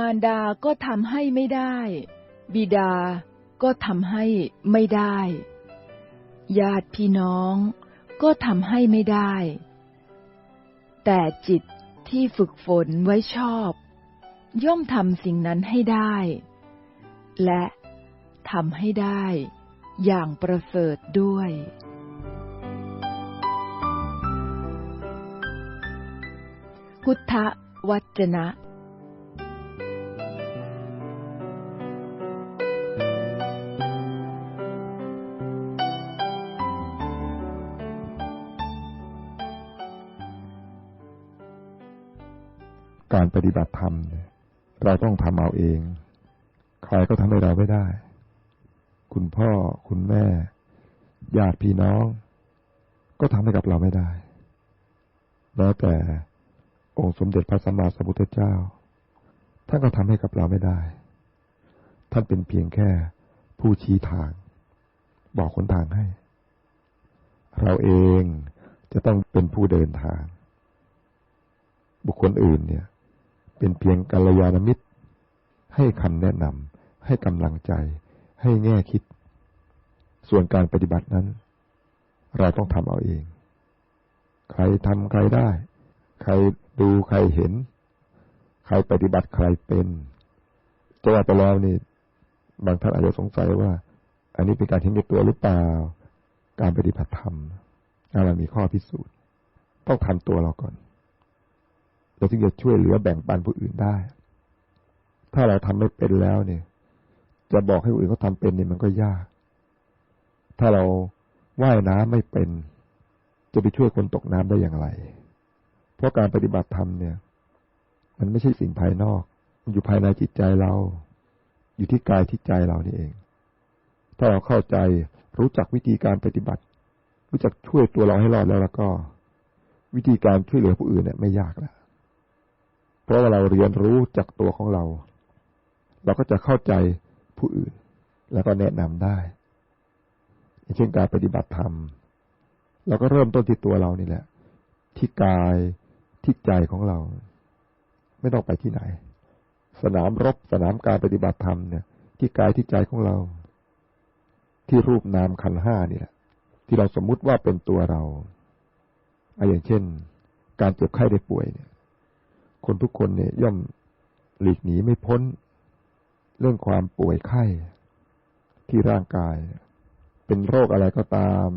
มารดาก็ทำให้ไม่ได้ บิดาก็ทำให้ไม่ได้ ญาติพี่น้องก็ทำให้ไม่ได้ แต่จิตที่ฝึกฝนไว้ชอบ ย่อมทำสิ่งนั้นให้ได้ และทำให้ได้อย่างประเสริฐด้วย พุทธวัจนะ การปฏิบัติธรรมเราต้องทำเอาเอง ใครก็ทำให้เราไม่ได้ คุณพ่อคุณแม่ญาติพี่น้อง ก็ทำให้กับเราไม่ได้ แล้วแต่องค์สมเด็จพระสัมมาสัมพุทธเจ้าท่านก็ทำให้กับเราไม่ได้ ท่านเป็นเพียงแค่ผู้ชี้ทาง บอกคนทางให้ เราเองจะต้องเป็นผู้เดินทาง บุคคลอื่นเนี่ย เป็นเพียงกัลยาณมิตร ให้คำแนะนำให้กำลังใจ ให้แง่คิด ส่วนการปฏิบัตินั้น เราต้องทำเอาเอง ใครทำใครได้ ใครดูใครเห็น ใครปฏิบัติใครเป็นจะว่าไปแล้วนี่บางท่านอาจจะสงสัยว่า อันนี้เป็นการเห็นแก่ตัวหรือเปล่า การปฏิบัติธรรมเรามีข้อพิสูจน์ ต้องทำตัวเราก่อน เราถึงจะช่วยเหลือแบ่งปันผู้อื่นได้ ถ้าเราทำไม่เป็นแล้วเนี่ย จะบอกให้ผู้อื่นเขาทาเป็นเนี่ยมันก็ยาก ถ้าเราว่ายน้ำไม่เป็น จะไปช่วยคนตกน้ำได้อย่างไร เพราะการปฏิบัติธรรมเนี่ย มันไม่ใช่สิ่งภายนอก มันอยู่ภายในจิตใจเรา อยู่ที่กายที่ใจเรานี่เอง ถ้าเราเข้าใจรู้จักวิธีการปฏิบัติ รู้จักช่วยตัวเราให้รอดแล้วแล้วก็ วิธีการช่วยเหลือผู้อื่นเนี่ยไม่ยากแล้ว ราะว่าเราเรียนรู้จากตัวของเรา เราก็จะเข้าใจผู้อื่น แล้วก็แนะนำได้เช่นการปฏิบัติธรรมเราก็เริ่มต้นที่ตัวเรานี่แหละ ที่กายที่ใจของเรา ไม่ต้องไปที่ไหน สนามรบสนามการปฏิบัติธรรมเนี่ย ที่กายที่ใจของเรา ที่รูปนามขันห้านี่แหละ ที่เราสมมุติว่าเป็นตัวเราออย่างเช่น การเจ็บไข้ได้ป่วยเนี่ย คนทุกคนเนี่ยย่อมหลีกหนีไม่พ้น เรื่องความป่วยไข้ที่ร่างกาย เป็นโรคอะไรก็ตาม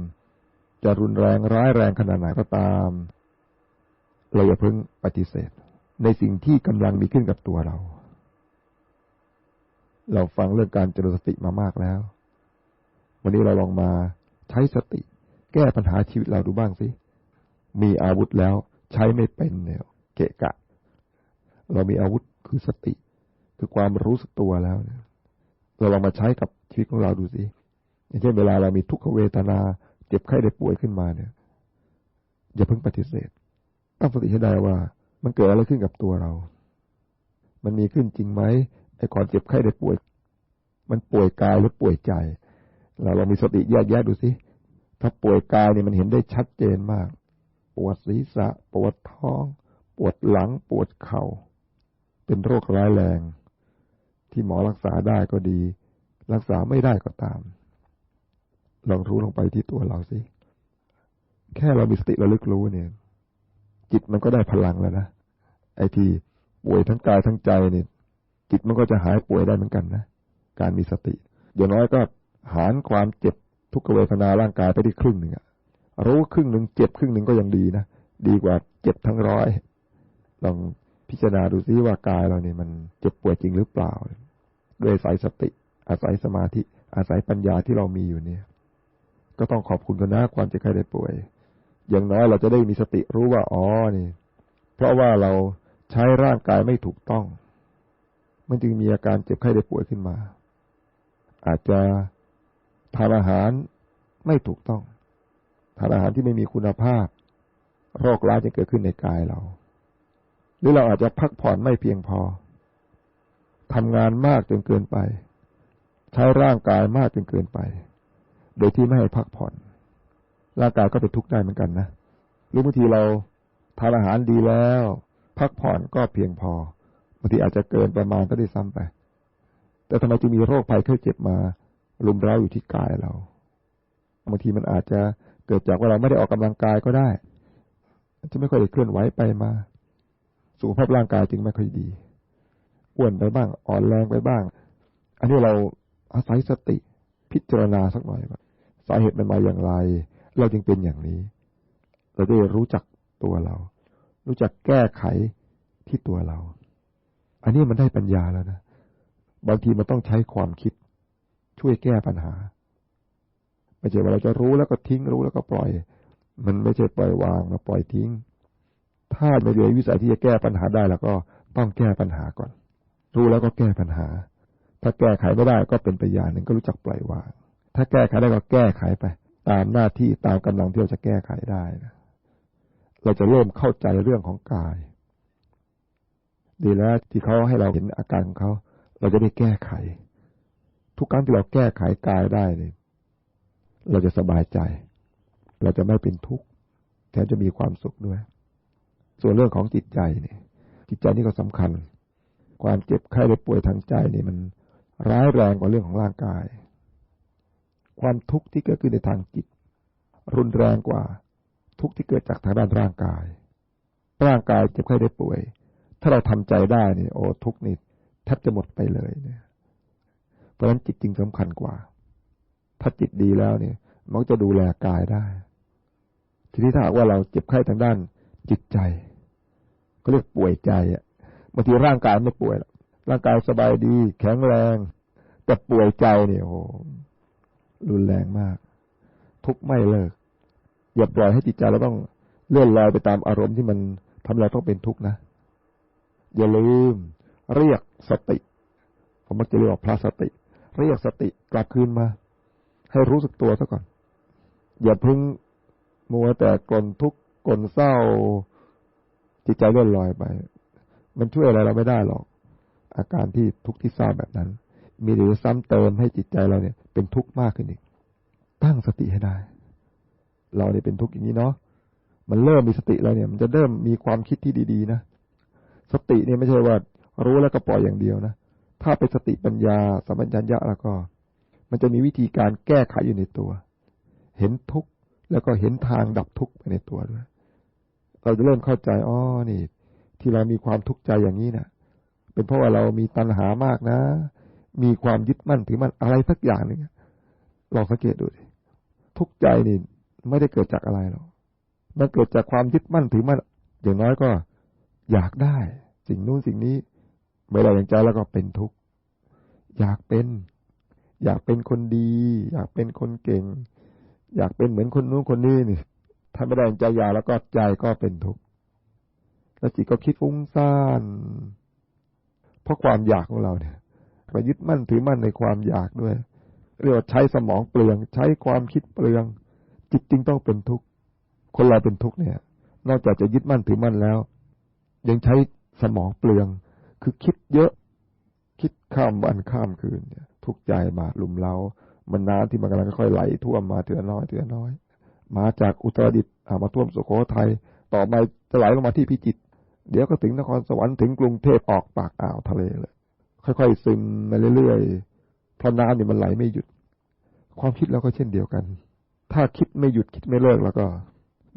จะรุนแรงร้ายแรงขนาดไหนก็ตาม เราอย่าเพิ่งปฏิเสธ ในสิ่งที่กำลังมีขึ้นกับตัวเรา เราฟังเรื่องการเจริญสติมามากแล้ว วันนี้เราลองมาใช้สติ แก้ปัญหาชีวิตเราดูบ้างสิมีอาวุธแล้วใช้ไม่เป็นเนี่ยเกะกะ เรามีอาวุธคือสติ คือความรู้สึกตัวแล้วเนี่ยเราลองมาใช้กับชีวิตของเราดูสิอย่างเช่นเวลาเรามีทุกขเวทนา เจ็บไข้ได้ป่วยขึ้นมาเนี่ย อย่าเพิ่งปฏิเสธ ตั้งสติให้ได้ว่า มันเกิดอะไรขึ้นกับตัวเรา มันมีขึ้นจริงไหมไอ้ความเจ็บไข้ได้ป่วย มันป่วยกายหรือป่วยใจ เราลองมีสติแยกแยะดูสิถ้าป่วยกายเนี่ยมันเห็นได้ชัดเจนมาก ปวดศีรษะ ปวดท้อง ปวดหลัง ปวดเขา่า เป็นโรคร้ายแรง ที่หมอรักษาได้ก็ดี รักษาไม่ได้ก็ตาม ลองรู้ลงไปที่ตัวเราสิ แค่เรามีสติระลึกรู้เนี่ย จิตมันก็ได้พลังแล้วนะไอ้ที่ป่วยทั้งกายทั้งใจเนี่ยจิตมันก็จะหายป่วยได้เหมือนกันนะการมีสติ อย่างน้อยก็หารความเจ็บทุกเวทนาร่างกายไปที่ครึ่งหนึ่งอะรู้ครึ่งหนึ่งเจ็บครึ่งหนึ่งก็ยังดีนะดีกว่าเจ็บทั้งร้อยลอง พิจารณาดูซิว่ากายเราเนี่ยมันเจ็บป่วยจริงหรือเปล่า ด้วยสายสติ อาศัยสมาธิ อาศัยปัญญาที่เรามีอยู่เนี่ย ก็ต้องขอบคุณกันนะความเจ็บไข้ได้ป่วย อย่างน้อยเราจะได้มีสติรู้ว่าอ๋อนี่ เพราะว่าเราใช้ร่างกายไม่ถูกต้อง มันจึงมีอาการเจ็บไข้ได้ป่วยขึ้นมา อาจจะทานอาหารไม่ถูกต้องทานอาหารที่ไม่มีคุณภาพ โรคร้ายจะเกิดขึ้นในกายเรา หรือเราอาจจะพักผ่อนไม่เพียงพอทำงานมากจนเกินไป ใช้ร่างกายมากจนเกินไป โดยที่ไม่ให้พักผ่อน ร่างกายก็เป็นทุกข์ได้เหมือนกันนะหรือบางทีเราทานอาหารดีแล้ว พักผ่อนก็เพียงพอบางทีอาจจะเกินประมาณก็ได้ซ้ำไป แต่ทำไมจึงมีโรคภัยไข้เจ็บมาลุมเร้าอยู่ที่กายเราบางทีมันอาจจะเกิดจากว่าเราไม่ได้ออกกำลังกายก็ได้จะไม่ค่อยได้เคลื่อนไหวไปมา สุขภาพร่างกายจึงไม่ค่อยดีอ้วนไปบ้าง อ่อนแรงไปบ้าง อันนี้เราอาศัยสติพิจารณาสักหน่อยว่าสาเหตุมันมาอย่างไร เราจึงเป็นอย่างนี้ เราได้รู้จักตัวเรา รู้จักแก้ไขที่ตัวเรา อันนี้มันได้ปัญญาแล้วนะ บางทีมันต้องใช้ความคิด ช่วยแก้ปัญหา ไม่ใช่ว่าเราจะรู้แล้วก็ทิ้งรู้แล้วก็ปล่อย มันไม่ใช่ปล่อยวางมาปล่อยทิ้ง ถ้าไม่เหลือวิสัยที่จะแก้ปัญหาได้แล้วก็ต้องแก้ปัญหาก่อน รู้แล้วก็แก้ปัญหา ถ้าแก้ไขไม่ได้ก็เป็นปัญญาหนึ่งก็รู้จักปล่อยวาง ถ้าแก้ไขได้ก็แก้ไขไป ตามหน้าที่ตามกำลังที่เราจะแก้ไขได้นะเราจะเริ่มเข้าใจเรื่องของกาย ดีแล้วที่เขาให้เราเห็นอาการของเขา เราจะได้แก้ไข ทุกครั้งที่เราแก้ไขกายได้เนี่ยเราจะสบายใจ เราจะไม่เป็นทุกข์แถมจะมีความสุขด้วย ส่วนเรื่องของจิตใจเนี่ย จิตใจนี่ก็สำคัญ ความเจ็บไข้ได้ป่วยทางใจนี่มันร้ายแรงกว่าเรื่องของร่างกาย ความทุกข์ที่เกิดขึ้นในทางจิต รุนแรงกว่าทุกข์ที่เกิดจากทางด้านร่างกาย ร่างกายเจ็บไข้ได้ป่วย ถ้าเราทำใจได้เนี่ยโอ้ทุกข์นี่แทบจะหมดไปเลยเนี่ย เพราะฉะนั้นจิตจริงสำคัญกว่า ถ้าจิตดีแล้วเนี่ย มันจะดูแลกายได้ ทีนี้ถ้าหากว่าเราเจ็บไข้ทางด้าน จิตใจก็เรียกป่วยใจอะบางทีร่างกายไม่ป่วยร่างกายสบายดี แข็งแรง แต่ป่วยใจเนี่ยโอ้รุนแรงมาก ทุกไม่เลิก อย่าปล่อยให้จิตใจเราต้องเลื่อนลอยไปตามอารมณ์ที่มันทำเราต้องเป็นทุกข์นะ อย่าลืม เรียกสติ ผมมักจะเรียกว่าพระสติ เรียกสติกลับคืนมา ให้รู้สึกตัวซะก่อน อย่าพึ่งมัวแต่กลนทุกข์ กลนเศร้า จิตใจเลื่อนลอยไป มันช่วยอะไรเราไม่ได้หรอก อาการที่ทุกข์ที่เศร้าแบบนั้น มีหรือซ้ำเติมให้จิตใจเราเนี่ย เป็นทุกข์มากขึ้นอีก ตั้งสติให้ได้ เราเนี่ยเป็นทุกข์อย่างนี้เนาะมันเริ่มมีสติแล้วเนี่ย มันจะเริ่มมีความคิดที่ดี ๆ นะสติเนี่ยไม่ใช่ว่ารู้แล้วก็ปล่อยอย่างเดียวนะถ้าเป็นสติปัญญาสัมปัญญะแล้วก็ มันจะมีวิธีการแก้ไขอยู่ในตัว เห็นทุกข์แล้วก็เห็นทางดับทุกข์ไปในตัวด้วย เราจะเริ่มเข้าใจอ๋อนี่ ที่เรามีความทุกข์ใจอย่างนี้เนะ่ะ เป็นเพราะว่าเรามีตัณหามากนะ มีความยึดมั่นถือมั่นอะไรสักอย่างหนึ่งลองสังเกตดูดิทุกข์ใจนี่ไม่ได้เกิดจากอะไรหรอกมันเกิดจากความยึดมั่นถือมั่นอย่างน้อยก็ อยากได้ สิ่งนู้นสิ่งนี้ไม่ได้อย่างใจแล้วก็เป็นทุกข์อยากเป็น อยากเป็นคนดี อยากเป็นคนเก่ง อยากเป็นเหมือนคนนู้นคนนี้นี่ ถ้าไม่ได้ใจอยากแล้วก็ใจก็เป็นทุกข์แล้วจิตก็คิดฟุ้งซ่านเพราะความอยากของเราเนี่ยไปยึดมั่นถือมั่นในความอยากด้วย เรียกว่าใช้สมองเปลือง ใช้ความคิดเปลือง จิตจริงต้องเป็นทุกข์คนเราเป็นทุกข์เนี่ย นอกจากจะยึดมั่นถือมั่นแล้ว ยังใช้สมองเปลือง คือคิดเยอะ คิดข้ามวันข้ามคืนเนี่ย ทุกข์ใจมาลุมเล้ามันน้ำที่มันกำลังค่อยไหลท่วมมาเถื่อน้อยเถื่อน้อย มาจากอุตรดิตถ์มาท่วมสุโขทัยต่อมาจะไหลลงมาที่พิจิตรเดี๋ยวก็ถึงนครสวรรค์ถึงกรุงเทพออกปากอ่าวทะเลเลย ค่อยๆซึมมาเรื่อยๆเพราะน้ำเนี่ยมันไหลไม่หยุด ความคิดเราก็เช่นเดียวกัน ถ้าคิดไม่หยุดคิดไม่เลิกแล้วก็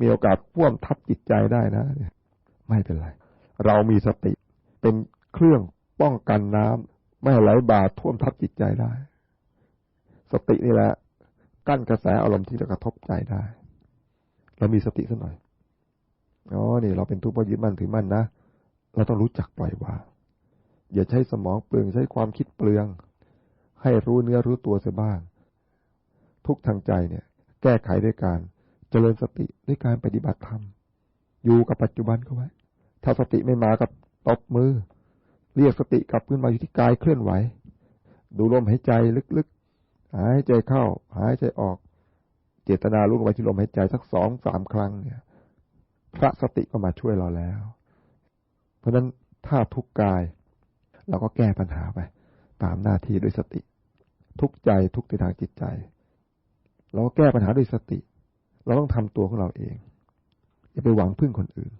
มีโอกาสพ่วมทับจิตใจได้นะไม่เป็นไร เรามีสติเป็นเครื่องป้องกันน้ำไม่ไหลบาดท่วมทับจิตใจได้ สตินี่แหละ กั้นกระแสอารมณ์ที่จะกระทบใจได้ เรามีสติสักหน่อยอ๋อนี่เราเป็นทุกข์เพราะยึดมั่นถือมั่นนะเราต้องรู้จักปล่อยวางอย่าใช้สมองเปลืองใช้ความคิดเปลือง ให้รู้เนื้อรู้ตัวเสียบ้าง ทุกทางใจเนี่ย แก้ไขด้วยการเจริญสติด้วยการปฏิบัติธรรมอยู่กับปัจจุบันเขาไว้ ถ้าสติไม่มากับตบมือ เรียกสติกลับขึ้นมาอยู่ที่กายเคลื่อนไหว ดูลมหายใจลึกๆ หายใจเข้า หายใจออก เจตนาลุ้งไว้ที่ลมหายใจสักสองสามครั้งเนี่ย พระสติก็มาช่วยเราแล้ว เพราะฉะนั้นถ้าทุกกาย เราก็แก้ปัญหาไป ตามหน้าที่ด้วยสติ ทุกใจทุกในทางจิตใจ เราก็แก้ปัญหาด้วยสติ เราต้องทำตัวของเราเอง อย่าไปหวังพึ่งคนอื่น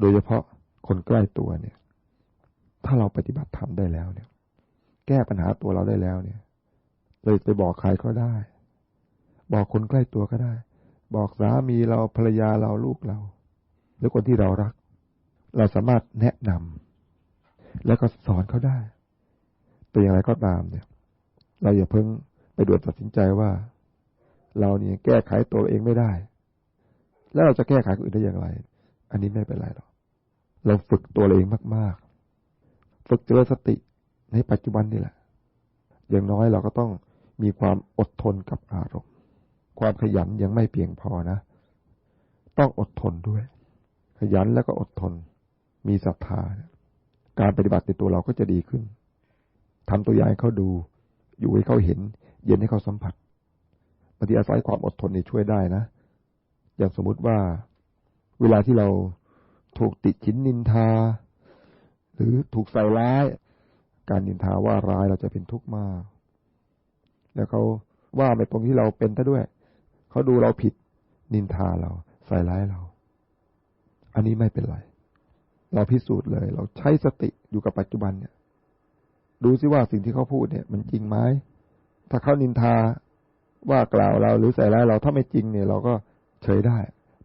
โดยเฉพาะคนใกล้ตัวเนี่ย ถ้าเราปฏิบัติธรรมได้แล้วเนี่ย แก้ปัญหาตัวเราได้แล้วเนี่ยเลยไปบอกใครก็ได้ บอกคนใกล้ตัวก็ได้ บอกสามีเราภรรยาเราลูกเรา หรือคนที่เรารัก เราสามารถแนะนำแล้วก็สอนเขาได้ แต่อย่างไรก็ตามเนี่ย เราอย่าเพิ่งไปด่วนตัดสินใจว่า เราเนี่ยแก้ไขตัวเองไม่ได้ แล้วเราจะแก้ไขคนอื่นได้อย่างไร อันนี้ไม่เป็นไรหรอกเราฝึกตัวเองมาก ๆ ฝึกเจริญสติในปัจจุบันนี่แหละ อย่างน้อยเราก็ต้องมีความอดทนกับอารมณ์ ความขยันยังไม่เพียงพอนะ ต้องอดทนด้วย ขยันแล้วก็อดทน มีศรัทธา การปฏิบัติในตัวเราก็จะดีขึ้นทำตัวอย่างให้เขาดู อยู่ให้เขาเห็น เย็นให้เขาสัมผัสบางทีอาศัยความอดทนนี่ช่วยได้นะ อย่างสมมุติว่า เวลาที่เราถูกติดชิ้นนินทา หรือถูกใส่ร้าย การนินทาว่าร้ายเราจะเป็นทุกข์มาก แล้วเขาว่าไม่ตรงที่เราเป็นซะด้วย เขาดูเราผิด นินทาเราใส่ร้ายเรา อันนี้ไม่เป็นไร เราพิสูจน์เลย เราใช้สติอยู่กับปัจจุบันเนี่ย ดูซิว่าสิ่งที่เขาพูดเนี่ย มันจริงไหมถ้าเขานินทาว่ากล่าวเราหรือใส่ร้ายเราถ้าไม่จริงเนี่ย เราก็เฉยได้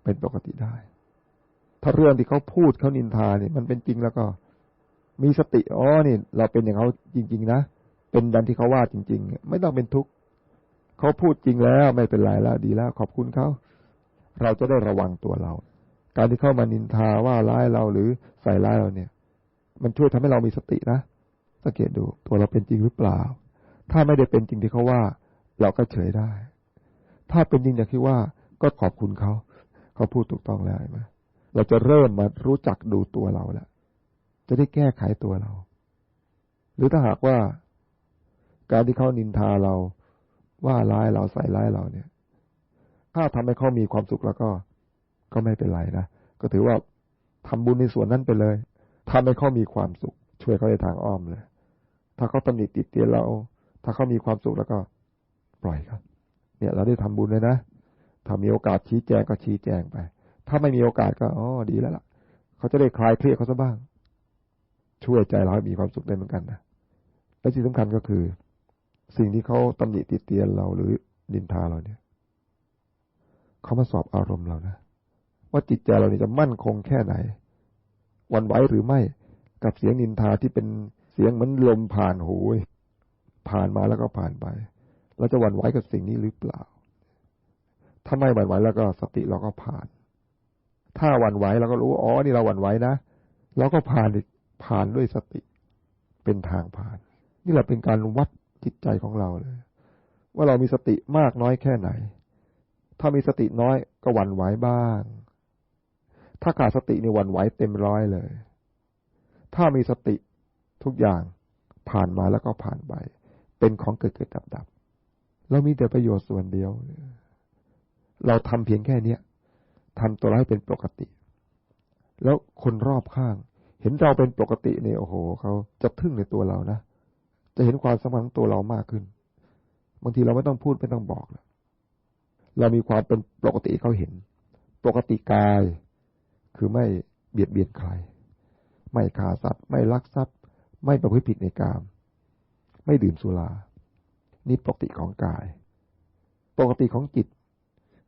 เป็นปกติได้ ถ้าเรื่องที่เขาพูดเขานินทาเนี่ย มันเป็นจริงแล้วก็ มีสติอ๋อนี่ เราเป็นอย่างเขาจริง ๆ นะเป็นดันที่เขาว่าจริง ๆ ไม่ต้องเป็นทุกข์ เขาพูดจริงแล้วไม่เป็นไรแล้วดีแล้ว ขอบคุณเขาเราจะได้ระวังตัวเรา การที่เข้ามานินทาว่าร้ายเราหรือใส่ร้ายเราเนี่ย มันช่วยทำให้เรามีสตินะสังเกตดูตัวเราเป็นจริงหรือเปล่า ถ้าไม่ได้เป็นจริงที่เขาว่า เราก็เฉยได้ ถ้าเป็นจริงอย่างที่ว่าก็ขอบคุณเขาเขาพูดถูกต้องแล้วใช่ไหมเราจะเริ่มมารู้จักดูตัวเราแล้วจะได้แก้ไขตัวเรา หรือถ้าหากว่า การที่เขานินทาเรา ว่าร้ายเราใส่ร้ายเราเนี่ย ถ้าทำให้เขามีความสุขแล้วก็ ก็ไม่เป็นไรนะก็ถือว่าทำบุญในส่วนนั้นไปเลยทำให้เขามีความสุข ช่วยเขาในทางอ้อมเลย ถ้าเขาตำหนิติดเตียนเรา ถ้าเขามีความสุขแล้วก็ ปล่อยครับเนี่ย เราได้ทำบุญเลยนะถ้ามีโอกาสชี้แจงก็ชี้แจงไป ถ้าไม่มีโอกาสก็อ๋อดีแล้วล่ะ เขาจะได้คลายเครียดเขาซะบ้าง ช่วยใจเราให้มีความสุขได้เหมือนกันนะและสิ่งสำคัญก็คือ สิ่งที่เขาตำหนิติเตียนเราหรือนินทาเราเนี่ยเขามาสอบอารมณ์เรานะ ว่าจิตใจเราเนี่ยจะมั่นคงแค่ไหนวันไหวหรือไม่กับเสียงนินทาที่เป็นเสียงเหมือนลมผ่านหูผ่านมาแล้วก็ผ่านไป เราจะวันไหวกับสิ่งนี้หรือเปล่า ถ้าไม่วันไหวแล้วก็สติเราก็ผ่าน ถ้าวันไหวเราก็รู้อ๋อนี่เราวันไหวนะเราก็ผ่านผ่านด้วยสติ เป็นทางผ่าน นี่แหละเป็นการวัด จิตใจของเราเลย ว่าเรามีสติมากน้อยแค่ไหน ถ้ามีสติน้อยก็หวั่นไหวบ้าง ถ้าขาดสตินี่หวั่นไหวเต็มร้อยเลย ถ้ามีสติทุกอย่างผ่านมาแล้วก็ผ่านไป เป็นของเกิดเกิดดับดับเรามีแต่ประโยชน์ส่วนเดียว เราทำเพียงแค่เนี้ยทำตัวเราให้เป็นปกติ แล้วคนรอบข้าง เห็นเราเป็นปกติเนี่ยโอ้โหเขาจะทึ่งในตัวเรานะ จะเห็นความสำคัญของตัวเรามากขึ้น บางทีเราไม่ต้องพูดไม่ต้องบอกแล้วเรามีความเป็นปกติเขาเห็น ปกติกาย คือไม่เบียดเบียนใคร ไม่ฆ่าสัตว์ ไม่ลักทรัพย์ ไม่ประพฤติผิดในกาม ไม่ดื่มสุรา นี่ปกติของกาย ปกติของจิต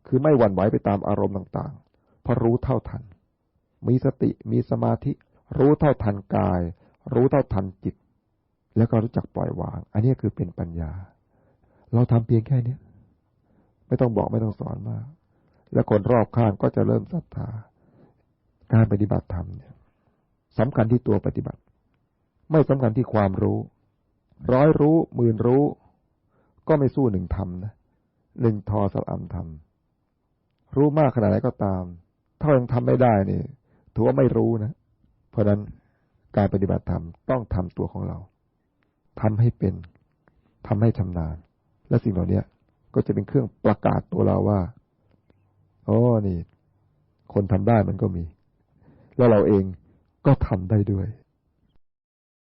คือไม่หวั่นไหวไปตามอารมณ์ต่างๆ เพราะรู้เท่าทัน มีสติ มีสมาธิ รู้เท่าทันกาย รู้เท่าทันจิต แล้วก็รู้จักปล่อยวาง อันนี้คือเป็นปัญญา เราทำเพียงแค่นี้ไม่ต้องบอกไม่ต้องสอนมาก แล้วคนรอบข้างก็จะเริ่มศรัทธา การปฏิบัติธรรมเนี่ยสำคัญที่ตัวปฏิบัติ ไม่สำคัญที่ความรู้ ร้อยรู้หมื่นรู้ ก็ไม่สู้หนึ่งทำนะหนึ่งทอสัมทำรู้มากขนาดไหนก็ตาม ถ้ายังทำไม่ได้นี่ถือว่าไม่รู้นะ เพราะนั้นการปฏิบัติธรรมต้องทำตัวของเรา ทำให้เป็นทำให้ชำนาญ และสิ่งเหล่านี้ก็จะเป็นเครื่องประกาศตัวเราว่าโอ้นี่ คนทำได้มันก็มี แล้วเราเองก็ทำได้ด้วย